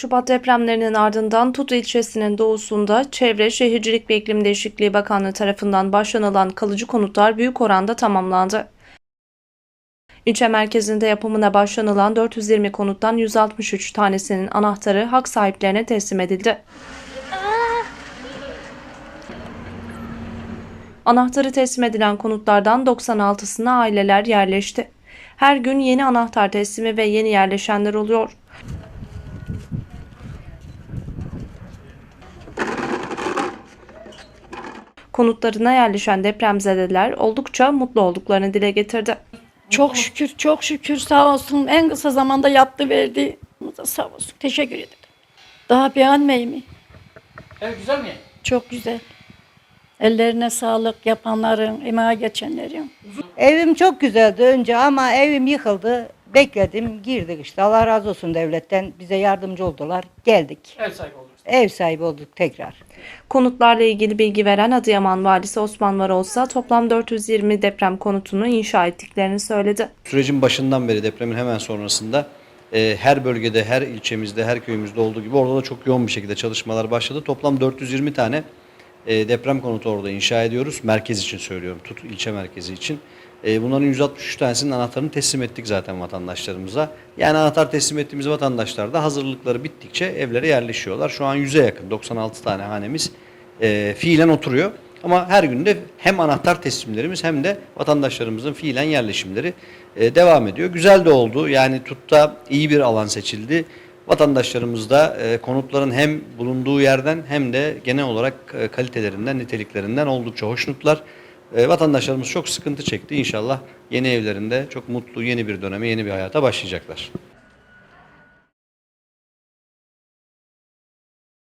Şubat depremlerinin ardından Tut ilçesinin doğusunda Çevre Şehircilik ve İklim Değişikliği Bakanlığı tarafından başlanılan kalıcı konutlar büyük oranda tamamlandı. İlçe merkezinde yapımına başlanılan 420 konuttan 163 tanesinin anahtarı hak sahiplerine teslim edildi. Anahtarı teslim edilen konutlardan 96'sına aileler yerleşti. Her gün yeni anahtar teslimi ve yeni yerleşenler oluyor. Konutlarına yerleşen depremzedeler oldukça mutlu olduklarını dile getirdi. Çok şükür, çok şükür sağ olsun. En kısa zamanda yaptı verdi. Sağ olsun. Teşekkür ederim. Daha beğenmeyeyim mi? Evet güzel mi? Çok güzel. Ellerine sağlık yapanların, emeğe geçenlerin. Evim çok güzeldi önce ama evim yıkıldı. Bekledim, girdik işte. Allah razı olsun devletten. Bize yardımcı oldular. Geldik. Ev sahibi oluruz. Ev sahibi olduk tekrar. Konutlarla ilgili bilgi veren Adıyaman Valisi Osman Varolsa toplam 420 deprem konutunu inşa ettiklerini söyledi. Sürecin başından beri depremin hemen sonrasında e, her bölgede, her ilçemizde, her köyümüzde olduğu gibi orada da çok yoğun bir şekilde çalışmalar başladı. Toplam 420 tane e, deprem konutu orada inşa ediyoruz. Merkez için söylüyorum, Tut ilçe merkezi için. E, bunların 163 tanesinin anahtarını teslim ettik zaten vatandaşlarımıza. Yani anahtar teslim ettiğimiz vatandaşlar da hazırlıkları bittikçe evlere yerleşiyorlar. Şu an 100'e yakın, 96 tane hanemiz e, fiilen oturuyor. Ama her günde hem anahtar teslimlerimiz hem de vatandaşlarımızın fiilen yerleşimleri devam ediyor. Güzel de oldu. Yani TUT'ta iyi bir alan seçildi. Vatandaşlarımız da e, konutların hem bulunduğu yerden hem de genel olarak e, kalitelerinden, niteliklerinden oldukça hoşnutlar. E, vatandaşlarımız çok sıkıntı çekti. İnşallah yeni evlerinde çok mutlu yeni bir döneme, yeni bir hayata başlayacaklar.